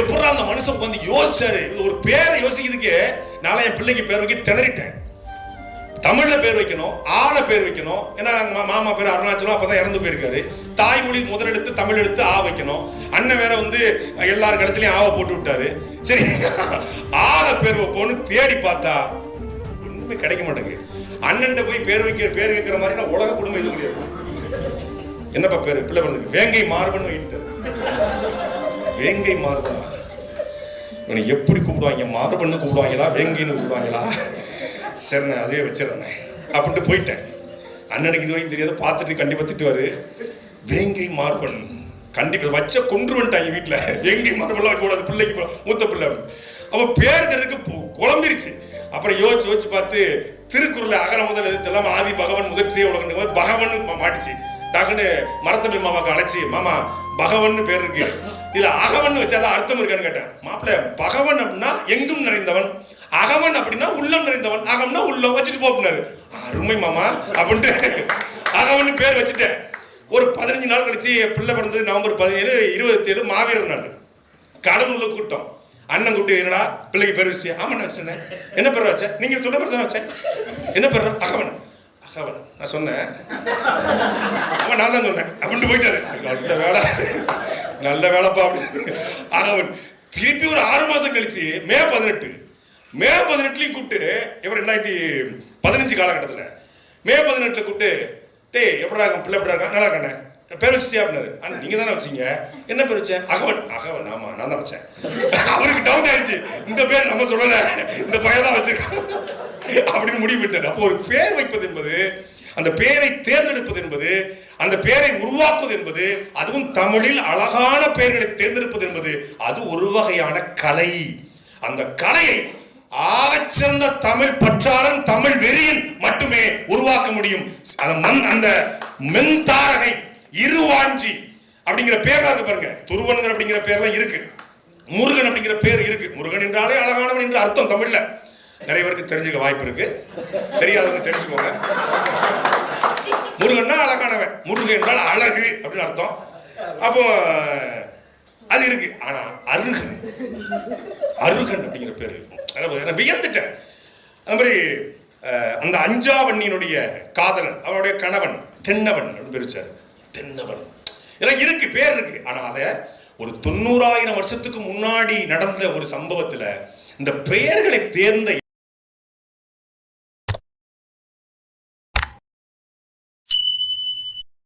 எப்படா அந்த மனுஷன் வந்து யோசிச்சாரு? இது ஒரு பேரை யோசிக்கிறதுக்கு நான் என் பிள்ளைக்கு பேர் வைக்க திணறிட்டேன். தமிழ்ல பேர் வைக்கணும் ஆள பேர் வைக்கணும். ஏன்னா மாமா பேர் அருணாச்சலம் அப்பதான் இறந்து போயிருக்காரு. தாய்மொழி முதலெடுத்து தமிழ் எடுத்து ஆ வைக்கணும். அண்ணன் வேற வந்து எல்லார் இடத்துலயும் ஆவை போட்டு விட்டாரு. சரி ஆள பேர் வைப்போம்னு தேடி பார்த்தா ஒண்ணுமே கிடைக்க மாட்டேங்குது. அண்ணன் போய் பேர் வைக்கிற பேர் வைக்கிற மாதிரி நான் உலக குடும்பம் இது முடியாது என்னப்பா பேரு? பிள்ளை பிறந்ததுக்கு வேங்கை மார்பன் வைட்டாரு வேங்கை மார்பா இவனை எப்படி கூப்பிடுவாங்க? மார்பன்னு கூப்பிடுவாங்களா? வேங்கைன்னு கூப்பிடுவாங்களா? சரிண்ணே அதே வச்சிடறேண்ணே அப்படின்ட்டு போயிட்டேன். அண்ணனுக்கு இது வரைக்கும் தெரியாத பார்த்துட்டு கண்டிப்பாக திட்டுவாரு. வேங்கை மார்பன் கண்டிப்பாக வச்ச கொன்று வந்துட்டாங்க வீட்டில் வேங்கை மார்பெல்லாம் கூடாது பிள்ளைக்கு மூத்த பிள்ளை அவன். பேர் தெரிஞ்சதுக்கு குழம்பிருச்சு. அப்புறம் யோசிச்சு யோசிச்சு பார்த்து திருக்குறளில் அகர முதல் எதிர்த்தெல்லாம் ஆதி பகவன் முதற்றிய உலகம் பகவன் மாட்டுச்சு. டக்குன்னு மரத்தமிழ் மாமாவுக்கு அழைச்சி மாமா பகவன் பேர் இருக்கு. இதுல அகவன் வச்சாதான் அர்த்தம் இருக்கான்னு கேட்டேன். மாப்பிள்ள பகவன் அப்படின்னா எங்கும் நிறைந்தவன். அகவன் அப்படின்னா உள்ளம் நிறைந்தவன். அகம்னா உள்ளம். வச்சுட்டு போப்பினாரு அருமை மாமா அப்படின்ட்டு அகவன் பேர் வச்சுட்டேன். ஒரு பதினஞ்சு நாள் கழிச்சு பிள்ளை பிறந்தது நவம்பர் பதினேழு இருபத்தி ஏழு மாவீரர் நாள். கடலூர்ல கூட்டம். அண்ணன் கூப்பிட்டு என்னடா பிள்ளைக்கு பேர் வச்சு ஆமா நான் என்ன பேர் வச்ச? நீங்க சொன்ன பேர் தானே வச்சேன். என்ன பேர்? அகவன். அகவன் நான் சொன்னேன். அவன் நான் தான் சொன்னேன். அப்படின்ட்டு போயிட்டாரு. நல்ல வேலை. நல்ல வேலைப்பா அப்படின்னு. அகவன் திருப்பி ஒரு ஆறு மாதம் கழிச்சு மே பதினெட்டு. மே பதினெட்டுலையும் கூப்பிட்டு இவர் ரெண்டாயிரத்தி பதினஞ்சு காலகட்டத்தில். மே பதினெட்டுல கூப்பிட்டு டேய் எப்படா இருக்கும் பிள்ளை எப்படா இருக்கான் நல்லா இருக்கானே? பேர் வச்சுட்டியா? அப்படின்னாரு. ஆனால் நீங்க தானே வச்சீங்க? என்ன பேர் வச்சேன் அகவன். அகவன் ஆமா நான் தான் வச்சேன். அவருக்கு டவுட் ஆயிடுச்சு. இந்த பேர் நம்ம சொல்லலை. இந்த பையன் தான் வச்சிருக்கான். அப்படின்னு முடிவு பண்ணிட்டார். அப்போ ஒரு பேர் வைப்பது என்பது அந்த பேரை தேர்ந்தெடுப்பது என்பது அந்த பெயரை உருவாக்குவது என்பது அதுவும் தமிழில் அழகான பெயர்களை தேர்ந்தெடுப்பது என்பது அது ஒரு வகையான கலை. அந்த கலையை ஆகச்சிறந்த தமிழ் பற்றாளன் தமிழ் வெறியன் மட்டுமே உருவாக்க முடியும். அந்த மண் அந்த மென்தாரகை இருவாஞ்சி அப்படிங்கிற பேர்லாம் இருக்கு பாருங்க. துருவன்கள் அப்படிங்கிற பேர்லாம் இருக்கு. முருகன் அப்படிங்கிற பேர் இருக்கு. முருகன் என்றாலே அழகானவன் என்று அர்த்தம் தமிழ்ல. நிறைய பேருக்கு தெரிஞ்சுக்க வாய்ப்பு இருக்கு. தெரியாதவங்க தெரிஞ்சுக்கோங்க. முருகன்னா அழகானவன். முருகன் என்றால் அழகு அப்படின்னு அர்த்தம். அப்போ அது இருக்கு. ஆனா அருகன். அருகன் அப்படிங்கிற பேர் அதாவது வியந்துட்டேன். அது மாதிரி அந்த அஞ்சாவண்ணியினுடைய காதலன் அவருடைய கணவன் தென்னவன் அப்படின்னு பேர் தென்னவன். இதெல்லாம் இருக்கு பேர் இருக்கு. ஆனா அதை ஒரு தொண்ணூறாயிரம் வருஷத்துக்கு முன்னாடி நடந்த ஒரு சம்பவத்துல இந்த பெயர்களை தேர்ந்த